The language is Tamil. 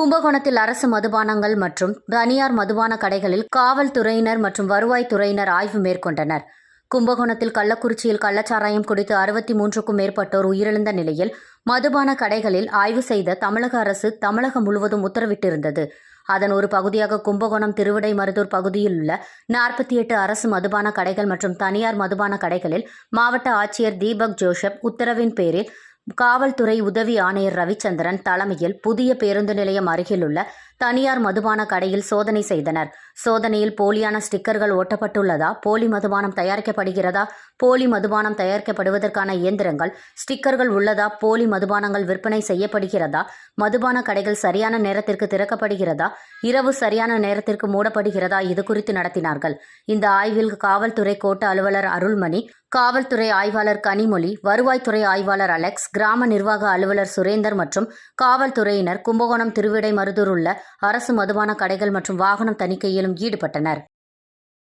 கும்பகோணத்தில் அரசு மதுபானங்கள் மற்றும் தனியார் மதுபான கடைகளில் காவல்துறையினர் மற்றும் வருவாய்த்துறையினர் ஆய்வு மேற்கொண்டனர். கும்பகோணத்தில் கள்ளக்குறிச்சியில் கள்ளச்சாராயம் குடித்து அறுபத்தி மூன்றுக்கும் மேற்பட்டோர் உயிரிழந்த நிலையில் மதுபான கடைகளில் ஆய்வு செய்த தமிழக அரசு தமிழகம் முழுவதும் உத்தரவிட்டிருந்தது. அதன் ஒரு பகுதியாக கும்பகோணம் திருவிடை மருதூர் பகுதியில் உள்ள நாற்பத்தி எட்டு அரசு மதுபான கடைகள் மற்றும் தனியார் மதுபான கடைகளில் மாவட்ட ஆட்சியர் தீபக் ஜோஷப் உத்தரவின் பேரில் காவல்துறை உதவி ஆணையர் ரவிச்சந்திரன் தலைமையில் புதிய பேருந்து நிலையம் அருகிலுள்ள தனியார் மதுபான கடையில் சோதனை செய்தனர். சோதனையில் போலியான ஸ்டிக்கர்கள் ஒட்டப்பட்டுள்ளதா? போலி மதுபானம் தயாரிக்கப்படுகிறதா? போலி மதுபானம் தயாரிக்கப்படுவதற்கான இயந்திரங்கள் ஸ்டிக்கர்கள் உள்ளதா? போலி மதுபானங்கள் விற்பனை செய்யப்படுகிறதா? மதுபான கடைகள் சரியான நேரத்திற்கு திறக்கப்படுகிறதா? இரவு சரியான நேரத்திற்கு மூடப்படுகிறதா? இது குறித்து நடத்தினார்கள். இந்த ஆய்வில் காவல்துறை கோட்ட அலுவலர் அருள்மணி காவல்துறை ஆய்வாளர் கனிமொழி வருவாய்த்துறை ஆய்வாளர் அலெக்ஸ் கிராம நிர்வாக அலுவலர் சுரேந்தர் மற்றும் காவல்துறையினர் கும்பகோணம் திருவிடைமருதூர் உள்ள அரசு மதுபான கடைகள் மற்றும் வாகனம் தணிக்கையிலும் ஈடுபட்டனர்.